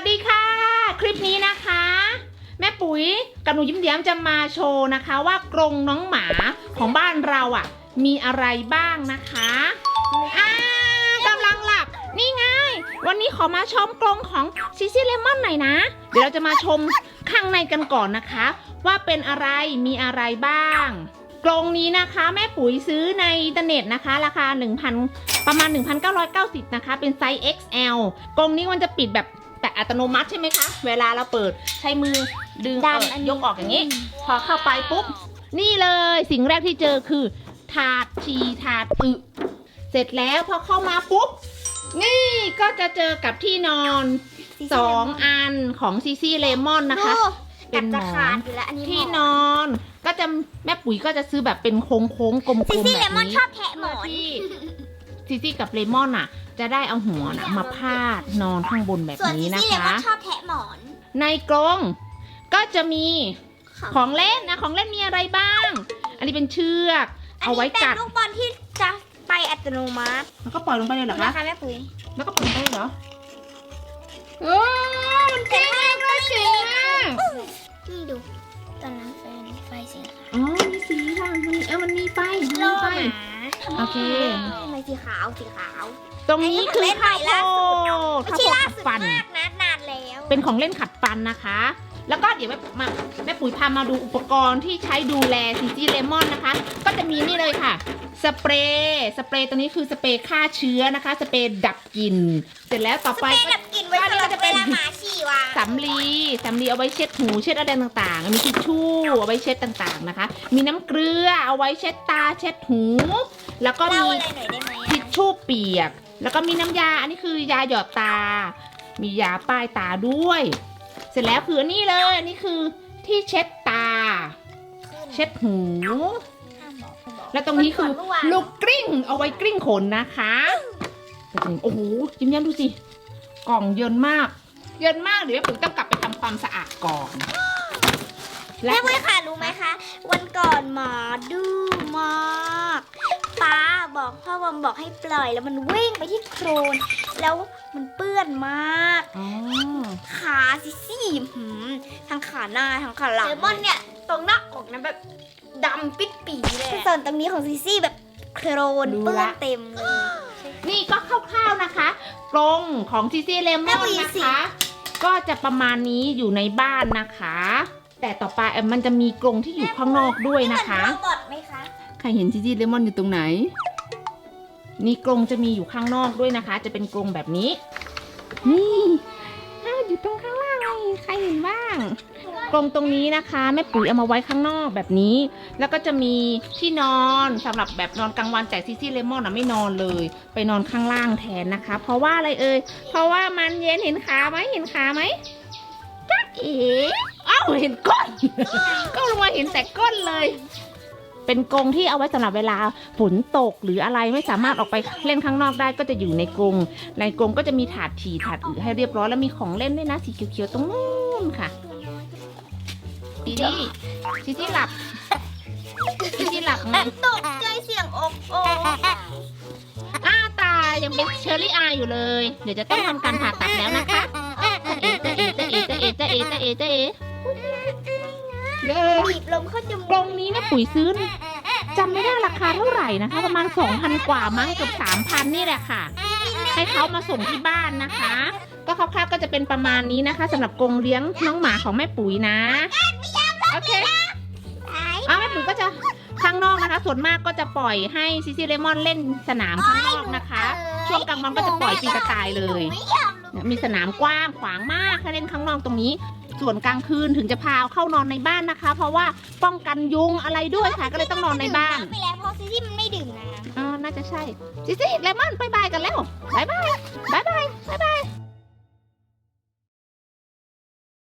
วัสดีค่ะ คลิปนี้นะคะ แม่ปุ๋ยกับหนูยิ้มแย้มจะมาโชว์นะคะ ว่ากรงน้องหมาของบ้านเราอะ มีอะไรบ้างนะคะอ่ากำลังหลับนี่ไง วันนี้ขอมาชมกรงของซิซี่เลมอนหน่อยนะ เดี๋ยวเราจะมาชมข้างในกันก่อนนะคะ ว่าเป็นอะไรมีอะไรบ้าง กรงนี้นะคะ แม่ปุ๋ยซื้อในอินเทอร์เน็ตนะคะ ราคา 1,000 ประมาณ 1,990 นะคะ เป็นไซส์ XL กรงนี้มันจะปิดแบบ แต่อัตโนมัติใช่ไหมคะ เวลาเราเปิดใช้มือดึงดันเอ่ออันนี้ ยกออกอย่างนี้ พอเข้าไปปุ๊บ นี่เลยสิ่งแรกที่เจอคือ ถาดชีถาดอึเสร็จแล้วพอเข้ามาปุ๊บ นี่ก็จะเจอกับที่นอนสองอันของซีซี่เลมอนนะคะเป็เป็นนหมจะอนขาดอยู่แล้วอันนี้ที่หมนอนก็จะแม่ปุ๋ยก็จะซื้อแบบเป็นโค้งโค้งๆกลมๆซิซี่แบเลบมอนนี้ชอบแทะหมอน ที่ ซีซี่กับเลมอนอะ จะได้เอาหัวน่ะมาพาดนอนข้างบนแบบส่วนนี้ซินะซี่เลมคะอนชอบแทะหมอน ในกรงก็จะมีของเล่นนะของเล่นมีอะไรบ้าง อันนี้เป็นเชือก เอาไว้นนี้กัเป็ดนลูกบอลที่จะไปอัตโนมัติแล้วก็ปล่อยลงไปเลยเหรอนะคะคะแม่ปุ๋ยแล้วก็ปล่อยลงไปเลยเหรอโอ้มันเจ๋งมากเลยเจ๋งมาก นี่ดู ตอนนั้นเป็นไฟสีขาวอ๋อ มีสีค่ะมันมีเออมันมีไฟ โอเคทำไมสีขาวสีขาว ตรงนี้คือข้าวโพดไม่ข้าวใช่โพดล่าขัดสุดฟัน มากนะนานแล้วเป็นของเล่นขัดฟันนะคะ แล้วก็เดี๋ยวแม่มาแม่ปุ๋ยพามาดูอุปกรณ์ที่ใช้ดูแลซีจีเลมอนนะคะ ก็จะมีนี่เลยค่ะ สเปรย์ สเปรย์ตัวนี้คือสเปรย์ฆ่าเชื้อนะคะ สเปรย์ดับกลิ่น เสร็จแล้วต่อสไปเปรย์ก็ ดับกลิ่น ไว้อันนี้สำหก็รับจะเป็เวนลาหมาฉี่วางสำลีสำลีเอาไว้เช็ดหูเช็ดอะไรต่างๆ มีทิชชู่เอาไว้เช็ดต่างๆนะคะ มีน้ำเกลือเอาไว้เช็ดตาเช็ดหู แล้วก็เล่ามีอะไรหน่อยได้ไหมทิชชู่เปียก แล้วก็มีน้ำยา อันนี้คือยาหยอดตา มียาป้ายตาด้วย เสร็จแล้วคืออันนี่เลยอันนี้คือที่เช็ดตา เช็ดหู ห้ามบอกห้ามบอกและตรงนี้คือเมื่อวานลูกกลิ้งเอาไว้กลิ้งขนนะคะแต่ถึงโอ้โหยิ้มแย้มดูสิ กล่องเยินมาก เยินมากเดี๋ยวแม่ปุ๋ยต้องกลับไปทำความสะอาดก่อนและแม่ปุ้ยค่ะรู้ไหมคะ วันก่อนหมาดื้อมากป้าบอกพ่อบอมบอกให้ปล่อย แล้วมันวิ่งไปที่โครน แล้วมันเปื้อนมาก อ๋อขาสิซี่หืมทั้งขาหน้าทั้งขาหลังเลมอนเนี่ยตรงหน้าอกนะแบบดำปิดปีเลยส่วนตรงนี้ของซิซี่แบบโครนเปื้อนเต็มเลยนี่ก็ คร่าวๆนะคะ กรงของซีซีเลมแม่อนปุ๋ยนะสิคะ ก็จะประมาณนี้อยู่ในบ้านนะคะ แต่ต่อไปเอ่อมันจะมีกรงที่อยู่ข้างนอกด้วยนะคะเหมือโรบอทไหมคะ ใครเห็นซีซีเลมอนอยู่ตรงไหน นี่กรงจะมีอยู่ข้างนอกด้วยนะคะ จะเป็นกรงแบบนี้ นี่อ้าวอยู่ตรงข้างล่างไงใครเห็นบ้าง กรงตรงนี้นะคะแม่ปุ๋ยเอามาไว้ข้างนอกแบบนี้ แล้วก็จะมีที่นอนสำหรับแบบนอนกลางวันแต่ซีซี่เลมอนอะไม่นอนเลย ไปนอนข้างล่างแทนนะคะ เพราะว่าอะไรเอ่ยเพราะว่ามันเย็นเห็นขาไหมเห็นขาไหมจ๊ะเอ๋เอ้าเห็นก้นก็ลงมาเห็นแต่ก้นเลยเป็นกรงที่เอาไว้สำหรับเวลาฝนตกหรืออะไรไม่สามารถออกไปเล่นข้างนอกได้ก็จะอยู่ในกรงในกรงก็จะมีถาดฉี่ถาดอึให้เรียบร้อยแล้วมีของเล่นด้วยนะสีเขียวๆตรงนู้นค่ะ จีจี้จีจี้หลับจีจี้หลับไงตกใจเสียงอกโอกอ้าตายังเป็นเชอรี่อายอยู่เลย เดี๋ยวจะต้องทำการผ่าตัดแล้วนะคะเอะจะเอะจะเอะจะเอะจะเอะจะเอะจะเอะเด้อบีบลมเข้าจมูกรงนี้แม่ปุ๋ยซื้อจำไม่ได้ราคาเท่าไหร่นะคะ ประมาณ 2,000 กว่ามั้งเกือบ3,000 นี่แหละค่ะ ให้เขามาส่งที่บ้านนะคะ ก็คร่าวๆก็จะเป็นประมาณนี้นะคะสำหรับกรงเลี้ยงน้องหมาของแม่ปุ๋ยนะโอเคเอาแม่ปุ๋ยก็จะข้างนอกนะคะ ส่วนมากก็จะปล่อยให้ซิซิเลมอนเล่นสนามข้างนอกนะคะ ช่วงกลางวันก็จะปล่อยปีกระต่ายเลยเนี่ยมีสนามกว้างขวางมากให้เล่นข้างนอกตรงนี้ ส่วนกลางคืนถึงจะพาเอาเข้านอนในบ้านนะคะ เพราะว่าป้องกันยุงอะไรด้วยค่ะก็เลยต้องนอนในบ้านไปแล้วเพราะซิซี่มันไม่ดื่มน้ำอ๋อน่าจะใช่ซิซิเลมอนบายบายกันแล้วบายบายบายบายบายบาย